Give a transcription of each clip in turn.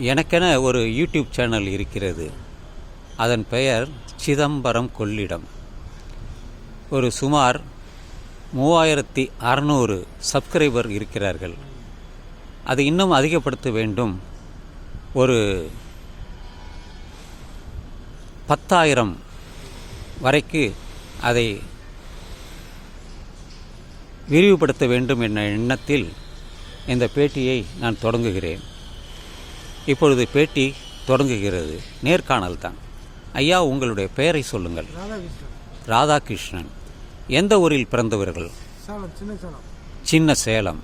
எனக்கென ஒரு YouTube channel இருக்கிறது. அதன் பெயர் சிதம்பரம் கொள்ளிடம். ஒரு சுமார் மூவாயிரத்தி அறநூறு சப்ஸ்கிரைபர் இருக்கிறார்கள். அதை இன்னும் அதிகப்படுத்த வேண்டும். ஒரு பத்தாயிரம் வரைக்கு அதை விரிவுபடுத்த வேண்டும் என்ற எண்ணத்தில் இந்த பேட்டியை நான் தொடங்குகிறேன். இப்பொழுது பேட்டி தொடங்குகிறது. நேர்காணல் தான் ஐயா உங்களுடைய பெயரை சொல்லுங்கள். ராதாகிருஷ்ணன். எந்த ஊரில் பிறந்தவர்கள்? சின்ன சேலம்.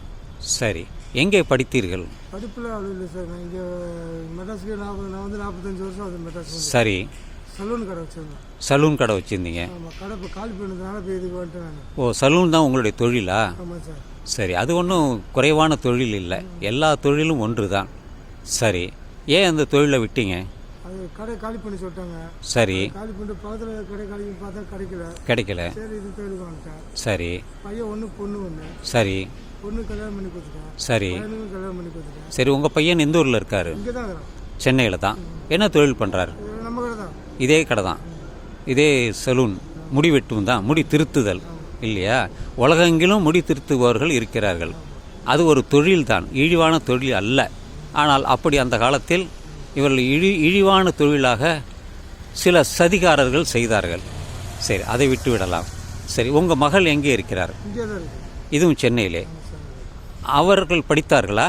சரி. எங்கே படித்தீர்கள்? படிப்பில் இல்லை சார். நான் இங்கே மெட்ராஸுக்கு நாற்பது நான் வந்து நாற்பத்தஞ்சு வருஷம் அது மெட்ராஸ் சரி. சலூன் கடை வச்சுருந்தேன். சலூன் கடை வச்சுருந்தீங்க. ஆமாம் கடை இப்போ காலி பண்ணதுனால இப்போ இதுக்கு வந்துட்டேன் நான். ஓ சலூன் தான் உங்களுடைய தொழிலா? ஆமாம் சார். சரி. அது ஒன்றும் குறைவான தொழில் இல்லை. எல்லா தொழிலும் ஒன்று தான் சரி. ஏன் அந்த தொழிலை விட்டீங்க? அது கடை காலி பண்ணி சொல்லிட்டாங்க. சரி. காலி பண்ணிட்டு பக்கத்தில் கடை காலி பார்த்தா கிடைக்கல. கிடைக்கல. சரி இது தொழிலுக்கு வந்துட்டேன். சரி. பையன் ஒன்று பொண்ணு ஒன்று சரி. பொண்ணு கல்யாணம் பண்ணி கொடுத்துட்டேன். சரி. கல்யாணம் பண்ணி கொடுத்துட்டேன். சரி உங்கள் பையன் எந்த ஊரில் இருக்காரு? இங்கே தான் சென்னையில் தான். என்ன தொழில் பண்ணுறாரு இது நம்ம கடை தான். இதே கடை தான். இதே சலூன் முடி வெட்டும் தான். முடி திருத்துதல். இல்லையா? உலகெங்கிலும் முடி திருத்துபவர்கள் இருக்கிறார்கள். அது ஒரு தொழில் தான். இழிவான தொழில் அல்ல. ஆனால் அப்படி அந்த காலத்தில் இவர்கள் இழி இழிவான தொழிலாக சில சதிகாரர்கள் செய்தார்கள். சரி அதை விட்டு விடலாம் சரி உங்கள் மகள் எங்கே இருக்கிறார்? இதுவும் சென்னையிலே. அவர்கள் படித்தார்களா?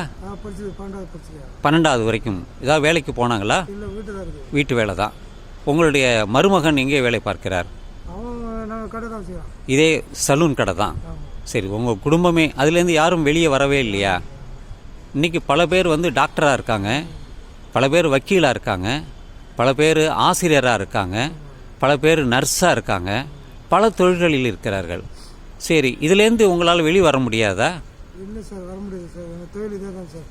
பன்னெண்டாவது வரைக்கும். ஏதாவது வேலைக்கு போனாங்களா? வீட்டு வேலை தான். உங்களுடைய மருமகன் எங்கே வேலை பார்க்கிறார்? இதே சலூன் கடை தான். சரி உங்கள் குடும்பமே அதுலேருந்து யாரும் வெளியே வரவே இல்லையா? இன்றைக்கி பல பேர் வந்து டாக்டராக இருக்காங்க. பல பேர் வக்கீலாக இருக்காங்க. பல பேர் ஆசிரியராக இருக்காங்க. பல பேர் நர்ஸாக இருக்காங்க. பல தொழில்களில் இருக்கிறார்கள். சரி இதுலேருந்து உங்களால் வெளியே வர முடியாதா? இல்லை சார் வர முடியாது சார். எங்கள் தொழில் இதே தான் சார்.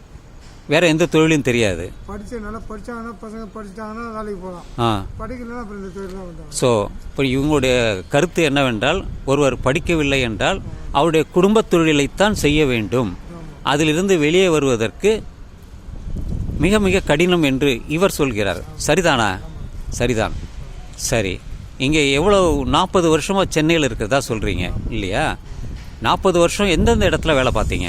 வேறு எந்த தொழிலும் தெரியாது. படித்து நல்லா படித்தாங்கன்னா பசங்க படிச்சிட்டாங்கன்னா வேலைக்கு போகலாம். ஆ. படிக்கலைன்னா அப்புறம் இந்த தொழில் தான் வந்தாங்க ஸோ இப்போ இவங்களுடைய கருத்து என்னவென்றால் ஒருவர் படிக்கவில்லை என்றால் அவருடைய குடும்பத் தொழிலைத்தான் செய்ய வேண்டும். அதிலிருந்து வெளியே வருவதற்கு மிக மிக கடினம் என்று இவர் சொல்கிறார். சரிதானா? சரிதான். சரி. இங்கே எவ்வளோ நாற்பது வருஷமாக சென்னையில் இருக்கிறதா சொல்கிறீங்க இல்லையா? நாற்பது வருஷம் எந்தெந்த இடத்துல வேலை பார்த்தீங்க?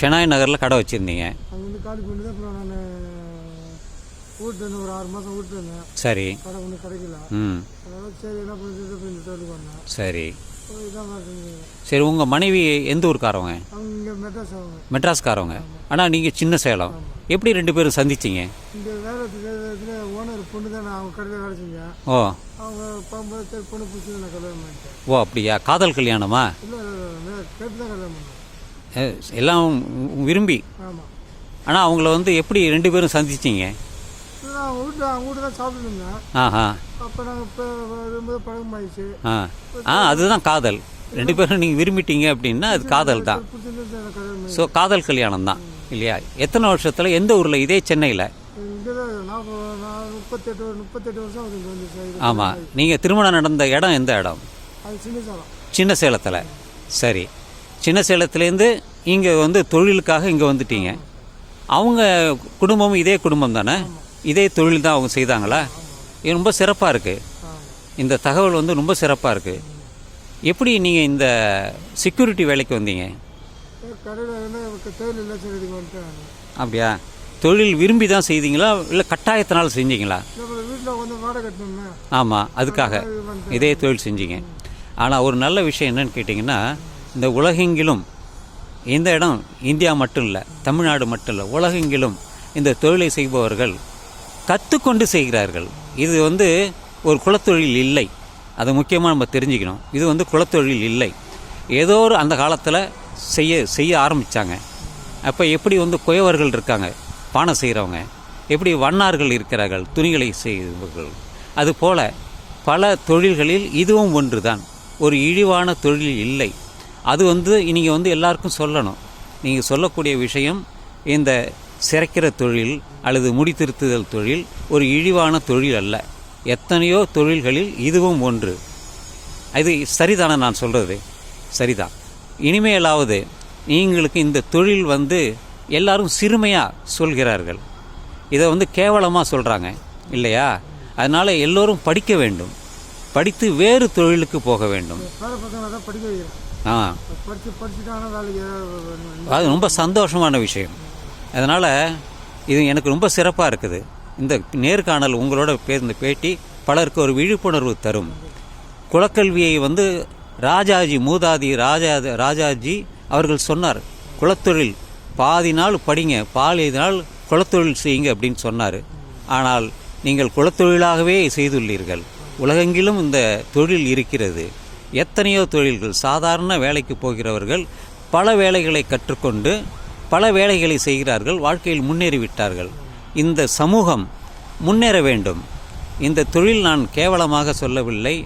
ஷெனாய் நகரில் கடை வச்சுருந்தீங்க. வந்து வீட்டு இருந்தேன் ஒரு ஆறு மாதம் வீட்டு இருந்தேன் சரி. கடை ஒன்றும் கிடைக்கல. ம். அதனால சரி என்ன பண்ணுறது அப்புறம் இந்த தொழிலுக்கு வந்தேன் சரி. சரி உங்கள் மனைவி எந்த ஊருக்காரவங்க? மெட்ராஸ்காரவங்க. ஆனால் நீங்கள் சின்ன சேலம். எப்படி ரெண்டு பேரும் சந்திச்சிங்க? இங்கே வேலை ஓனர் பொண்ணு தான் நான் அவங்க கடையில் வேலை செஞ்சேன் ஓ. அவங்க சரி பொண்ணு பிடிச்சி நான் கல்யாணம் பண்ணிட்டேன். ஓ அப்படியா? காதல் கல்யாணமா? கேட்டு தான் கல்யாணம் பண்ணேன் எ, எல்லாம் விரும்பி. ஆமாம் ஆனால் அவங்கள வந்து எப்படி ரெண்டு பேரும் சந்திச்சிங்க? அவங்க வீட்டில் அவங்க வீட்டு தான் சாப்பிட்டு இருந்தேன். ஆஹா. அப்போ நாங்கள் இப்போ வரும்போது பழக்கமாயிடுச்சு ஆ. ஆ அதுதான் காதல். ரெண்டு பேரும் நீங்கள் விரும்பிட்டீங்க அப்படின்னா அது காதல் தான். ஸோ காதல் கல்யாணம் தான். இல்லையா? எத்தனை வருஷத்தில் எந்த ஊரில்? இதே சென்னையில். முப்பத்தெட்டு முப்பத்தெட்டு வருஷம் ஆமாம் நீங்கள் திருமணம் நடந்த இடம் எந்த இடம்? சின்ன சேலத்தில் சரி. சின்ன சேலத்துலேருந்து இங்கே வந்து தொழிலுக்காக இங்கே வந்துட்டீங்க. அவங்க குடும்பமும் இதே குடும்பம் தானே? இதே தொழில் தான் அவங்க செய்தாங்களா? இது ரொம்ப சிறப்பாக இருக்குது இந்த தகவல் வந்து ரொம்ப சிறப்பாக இருக்குது எப்படி நீங்கள் இந்த செக்யூரிட்டி வேலைக்கு வந்தீங்க? அப்படியா? தொழில் விரும்பி தான் செய்தீங்களா? இல்லை கட்டாயத்தினால் செஞ்சீங்களா? ஆமாம் அதுக்காக. இதே தொழில் செஞ்சீங்க. ஆனால் ஒரு நல்ல விஷயம் என்னன்னு கேட்டிங்கன்னா இந்த உலகெங்கிலும் இந்த இடம் இந்தியா மட்டும் இல்லை தமிழ்நாடு மட்டும் இல்லை உலகெங்கிலும் இந்த தொழிலை செய்பவர்கள் கற்றுக்கொண்டு செய்கிறார்கள். இது வந்து ஒரு குலத்தொழில் இல்லை. அதை முக்கியமாக நம்ம தெரிஞ்சுக்கணும். இது வந்து குலத்தொழில் இல்லை. ஏதோ ஒரு அந்த காலத்தில் செய்ய செய்ய ஆரம்பித்தாங்க அப்போ எப்படி வந்து குயவர்கள் இருக்காங்க? பானை செய்கிறவங்க எப்படி வண்ணார்கள் இருக்கிறார்கள்? துணிகளை செய்வர்கள் அதுபோல் பல தொழில்களில் இதுவும் ஒன்று தான் ஒரு இழிவான தொழில் இல்லை. அது வந்து நீங்கள் வந்து எல்லாருக்கும் சொல்லணும். நீங்கள் சொல்லக்கூடிய விஷயம் இந்த சிறைக்கிற தொழில் அல்லது முடி திருத்துதல் தொழில் ஒரு இழிவான தொழில் அல்ல. எத்தனையோ தொழில்களில் இதுவும் ஒன்று. அது சரிதானே நான் சொல்கிறது சரிதான். இனிமேலாவது நீங்களுக்கு இந்த தொழில் வந்து எல்லாரும் சிறுமையாக சொல்கிறார்கள். இதை வந்து கேவலமாக சொல்கிறாங்க இல்லையா? அதனால் எல்லோரும் படிக்க வேண்டும். படித்து வேறு தொழிலுக்கு போக வேண்டும். ஆ. அது ரொம்ப சந்தோஷமான விஷயம். அதனால் இது எனக்கு ரொம்ப சிறப்பாக இருக்குது. இந்த நேர்காணல் உங்களோட பே பேட்டி பலருக்கு ஒரு விழிப்புணர்வு தரும். குலக்கல்வியை வந்து ராஜாஜி மூதாதி ராஜா ராஜாஜி அவர்கள் சொன்னார். குலத்தொழில் பாதி நாள் படிங்க பாதி நாள் குலத்தொழில் செய்யுங்க அப்படின்னு சொன்னார். ஆனால் நீங்கள் குலத்தொழிலாகவே செய்துள்ளீர்கள். உலகெங்கிலும் இந்த தொழில் இருக்கிறது. எத்தனையோ தொழில்கள் சாதாரண வேலைக்கு போகிறவர்கள் பல வேலைகளை கற்றுக்கொண்டு பல வேலைகளை செய்கிறார்கள் வாழ்க்கையில் முன்னேறிவிட்டார்கள். இந்த சமூகம் முன்னேற வேண்டும். இந்த தொழில் நான் கேவலமாக சொல்லவில்லை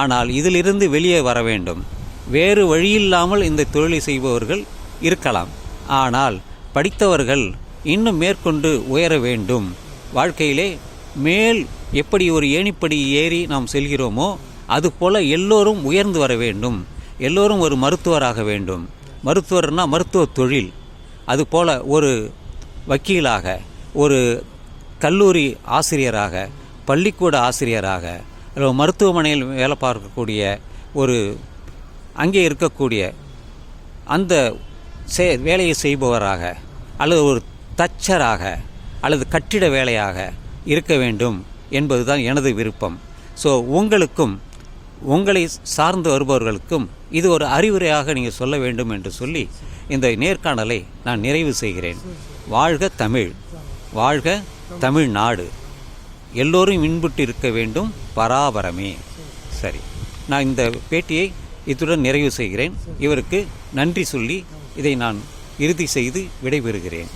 ஆனால் இதிலிருந்து வெளியே வர வேண்டும். வேறு வழியில்லாமல் இந்த தொழிலை செய்பவர்கள் இருக்கலாம். ஆனால் படித்தவர்கள் இன்னும் மேற்கொண்டு உயர வேண்டும். வாழ்க்கையிலே மேல் எப்படி ஒரு ஏணிப்படி ஏறி நாம் செல்கிறோமோ அதுபோல எல்லோரும் உயர்ந்து வர வேண்டும். எல்லோரும் ஒரு மருத்துவராக வேண்டும். மருத்துவர்னா மருத்துவ தொழில். அதுபோல ஒரு வக்கீலாக ஒரு கல்லூரி ஆசிரியராக பள்ளிக்கூட ஆசிரியராக மருத்துவமனையில் வேலை பார்க்கக்கூடிய ஒரு அங்கே இருக்கக்கூடிய அந்த செ வேலையை செய்பவராக அல்லது ஒரு தச்சராக அல்லது கட்டிட வேலையாக இருக்க வேண்டும் என்பதுதான் எனது விருப்பம். ஸோ உங்களுக்கும் உங்களை சார்ந்து வருபவர்களுக்கும் இது ஒரு அறிவுரையாக நீங்கள் சொல்ல வேண்டும் என்று சொல்லி இந்த நேர்காணலை நான் நிறைவு செய்கிறேன். வாழ்க தமிழ். வாழ்க தமிழ்நாடு. எல்லோரும் இன்புட்டு இருக்க வேண்டும். பராபரமே. சரி. நான் இந்த பேட்டியை இத்துடன் நிறைவு செய்கிறேன். இவருக்கு நன்றி சொல்லி இதை நான் இறுதி செய்து விடைபெறுகிறேன்.